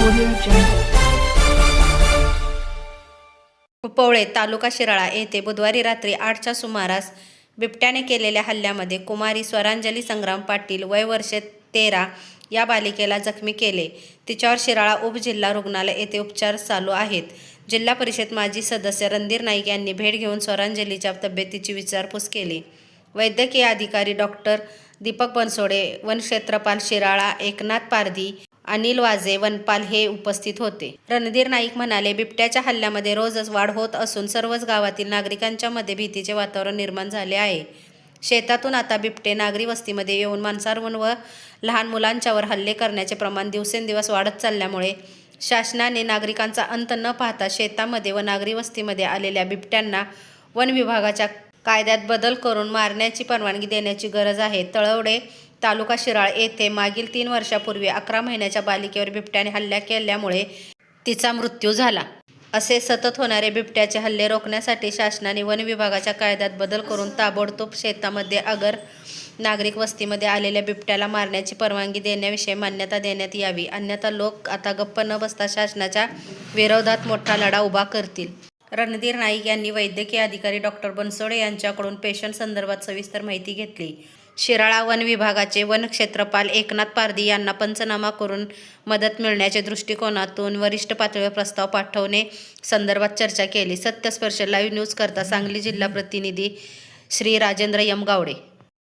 Audio Pawale तालुका शिराळा येथे बुधवारी रात्री आठच्या सुमारास बिबट्याने केलेल्या हल्ल्यामध्ये कुमारी स्वरांजली संग्राम पाटील वय वर्षे तेरा या बालिकेला जखमी केले. तिच्यावर शिराळा उपजिल्हा रुग्णालय येथे उपचार चालू आहेत. जिल्हा परिषद माजी सदस्य रणधीर नाईक यांनी भेट घेऊन स्वरांजलीच्या तब्येतीची विचारपूस केली. वैद्यकीय अधिकारी डॉक्टर दीपक बनसोडे वनक्षेत्रपाल शिराळा एकनाथ पारधी अनिल वाजे वनपाल हे उपस्थित होते. रणधीर नाईक म्हणाले बिबट्याच्या हल्ल्यामध्ये रोजच वाढ होत असून सर्वच गावातील नागरिकांच्या मध्ये भीतीचे वातावरण निर्माण झाले आहे. शेतातून आता बिबटे नागरी वस्तीमध्ये येऊन माणसांवर व लहान मुलांच्यावर हल्ले करण्याचे प्रमाण दिवसेंदिवस वाढत चालल्यामुळे शासनाने नागरिकांचा अंत न पाहता शेतामध्ये व नागरी वस्तीमध्ये आलेल्या बिबट्यांना वन विभागाच्या कायद्यात बदल करून मारण्याची परवानगी देण्याची गरज आहे. तळवडे तालुका शिराळ येथे मागील तीन वर्षापूर्वी अकरा महिन्याच्या बालिकेवर बिबट्याने हल्ला केल्यामुळे तिचा मृत्यू झाला. असे सतत होणारे बिबट्याचे हल्ले रोखण्यासाठी शासनाने वन विभागाच्या कायद्यात बदल करून ताबडतोब शेतामध्ये अगर नागरिक वस्तीमध्ये आलेल्या बिबट्याला मारण्याची परवानगी देण्याविषयी मान्यता देण्यात यावी. अन्यथा लोक आता गप्प न बसता शासनाच्या विरोधात मोठा लढा उभा करतील. रणधीर नाईक यांनी वैद्यकीय अधिकारी डॉक्टर बनसोडे यांच्याकडून पेशंट संदर्भात सविस्तर माहिती घेतली. शिराळा वन विभागाचे वनक्षेत्रपाल एकनाथ पारधी यांना पंचनामा करून मदत मिळण्याच्या दृष्टिकोनातून वरिष्ठ पातळीवर प्रस्ताव पाठवणे संदर्भात चर्चा केली. सत्यस्पर्श लाईव्ह न्यूज करता सांगली जिल्हा प्रतिनिधी श्री राजेंद्र यम गावडे